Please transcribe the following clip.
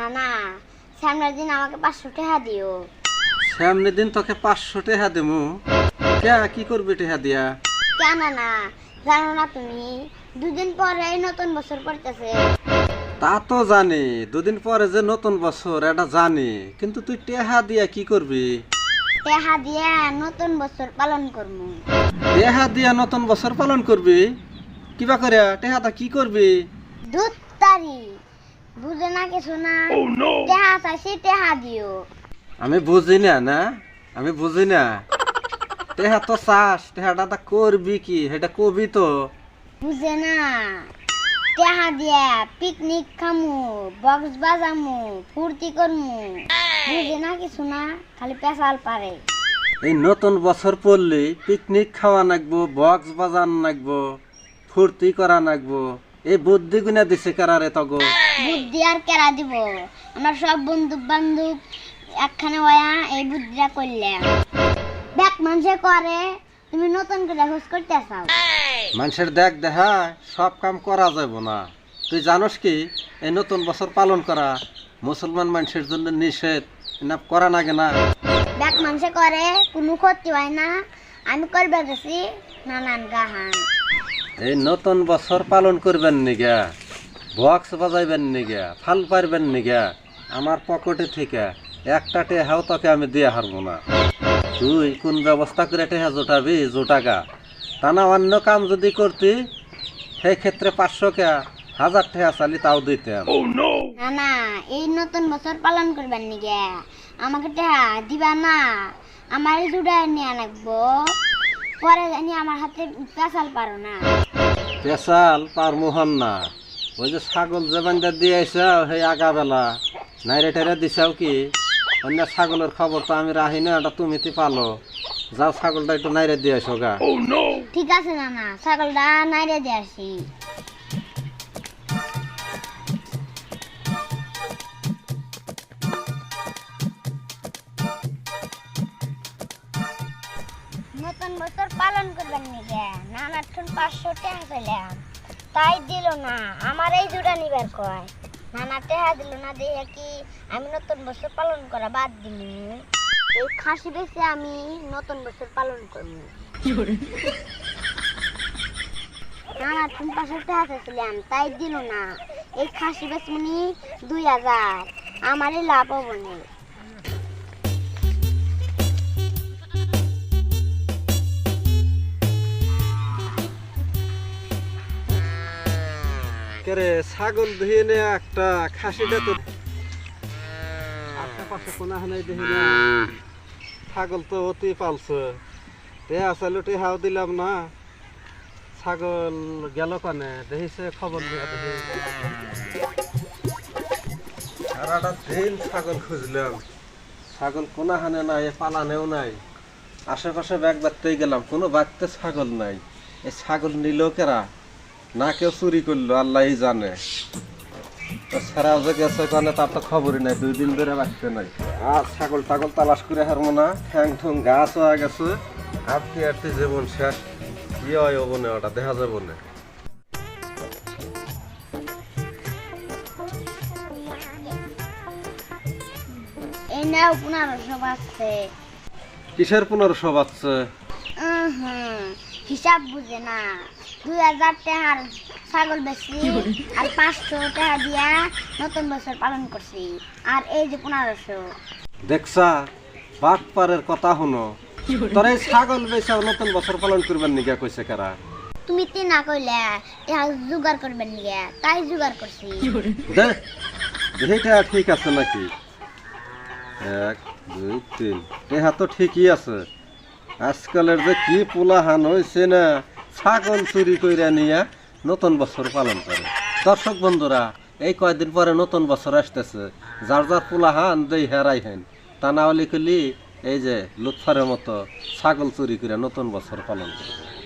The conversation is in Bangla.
না না। সামনের দিন আমাকে পাঁচশো টাকা দিও। সামনে দিন তোকে পাঁচশো টাকা দেবো। কে কি করবি টাকা দিয়া? কেন না জানো না তুমি দুদিন পরে নতুন বছর পড়তেছে। তা তো জানি দুদিন পরে যে নতুন বছর এটা জানি। কিন্তু তুই টেহা দিয়া কি করবি? টাকা দিয়ে নতুন বছর পালন করব। টেহা দিয়া নতুন বছর পালন করবি? কিবা করে টেহাটা কি করবি? দুধ তারি বুঝে না কিছু না। টেহা চাইছি টেহা দিও। আমি বুঝি না না? আমি বুঝি না। টেহা তো চাস টেহাটা তা করবি কি? সেটা কবি তো। বুঝে না। টেহা দিয়ে পিকনিক খামু বক্স বাজামু ফুর্তি করমু। বুঝে না কিছু না খালি পেশাল পারে। এই নতুন বছর পড়লে পিকনিক খাওয়া নাগবো বক্স বাজান নাগবো ফুর্তি করা নাগবো। এই বুদ্ধি গুনা দিছে কারারে তগো। বুদ্ধি আর কেরা দিব? আমার সব বন্ধু বান্ধব একখানে হয়া এই বুদ্ধিটা করলাম। দেখ মানুষে করে তুমি নতুন করে খোঁজ করতে চাও মানুষের দেখ দেখা সব কাম করা যাব না। তুই জানোস কি এই নতুন বছর পালন করা মুসলমান মানুষের জন্য নিষেধ না করা নাগে না? দেখ মানুষে করে কোনো ক্ষতি হয় না। আমি করবে গেছি নানান গাহান। এই নতুন বছর পালন করবেন নিগা বক্স বাজাইবেন নিগা ফাল পারবেন নিগা আমার পকেটে থেকে একটা টেহাও তোকে আমি দিয়ে হারবো না। তুই কোন ব্যবস্থা করে টেহা জোটাবি জোটাগা? তা না অন্য কাম যদি করতি সেই ক্ষেত্রে পাঁচশো কে হাজার টেহা চালি তাও দিতাম না না এই নতুন বছর পালন করবেন নিগে আমাকে টেহা দিবা না আমার জুড়াই নিয়ে রাখব পরে জানি আমার হাতে পেশাল পারো না। পেশাল পার মোহন না। ওই যে ছাগল যে বান্ধা দিয়ে আইসা সেই আগাবেলা নাইরে টাইরে দিছাও কি? অন্য ছাগলের খবর তো আমি রাহি না এটা তুমি তি পালো। যাও ছাগলটা একটু নাইরে দিয়ে আসো গা। ঠিক আছে না না ছাগলটা নাইরে দিয়ে আসি। নতুন বছর পালন করবেন নিগে নানার পাঁচশো টাকা পেলাম তাই দিল না আমার এই জুড়া নিবার কয়। নানা টেহা দিল না দিয়ে কি আমি নতুন বছর পালন করা বাদ দিলি? এই খাসি বেশি আমি নতুন বছর পালন করব। নানা তুমি পাশে টাকা চাইছিলাম তাই দিল না। এই খাসি বেচমনি দুই হাজার, আমারই লাভ হব না। কেরে ছাগল ধুয়ে নে একটা খাসিটা তো আশেপাশে কোনা হানাই দেখি ছাগল তো অতি পালছে। টেহা চাইলো টেহাও দিলাম না। ছাগল গেল কানে দেখিছে, খবর দিয়া দেখি সারাটা দিন ছাগল খুঁজলাম। ছাগল কোনা হানে নাই পালানেও নাই। আশেপাশে ব্যাগ বাঁধতেই গেলাম, কোনো বাড়তে ছাগল নাই। এই ছাগল নিল কেরা? না কেউ চুরি করল আল্লাহই জানে। ছাড়াও যে গেছে কারণে তার তো খবরই নাই দুই দিন ধরে বাঁচতে নাই। আর ছাগল টাগল তালাশ করে হারবো না ঠ্যাং ঠুং গাছ হয়ে গেছে। আটতে আটতে জীবন শেষ কি হয় হব না ওটা দেখা যাব না। নাও পনেরোশো বাজছে কিসের পনেরোশো বাচ্চা হিসাব বুঝে না। দুই হাজার টাকার ছাগল বেশি আর পাঁচশো টাকা দিয়া নতুন বছর পালন করছি। আর এই যে পনেরোশো। দেখছা বাট পারের কথা শুনো। তোর এই ছাগল বেচা নতুন বছর পালন করবেন নিগা কইছে কারা। তুমি তি না কইলে এটা জোগাড় করবেন নিগে তাই জোগাড় করছি। দে এইটা ঠিক আছে নাকি? এক দুই তিন। এহা তো ঠিকই আছে। আজকালের যে কি পোলাহান হয়েছে না, ছাগল চুরি কইরা নিয়ে নতুন বছর পালন করে। দর্শক বন্ধুরা, এই কয়দিন পরে নতুন বছর আসতেছে। যার যার পোলাহান দেই হেরাই হেন। তা না হলে এই যে লুৎফারের মতো ছাগল চুরি করে নতুন বছর পালন করবে।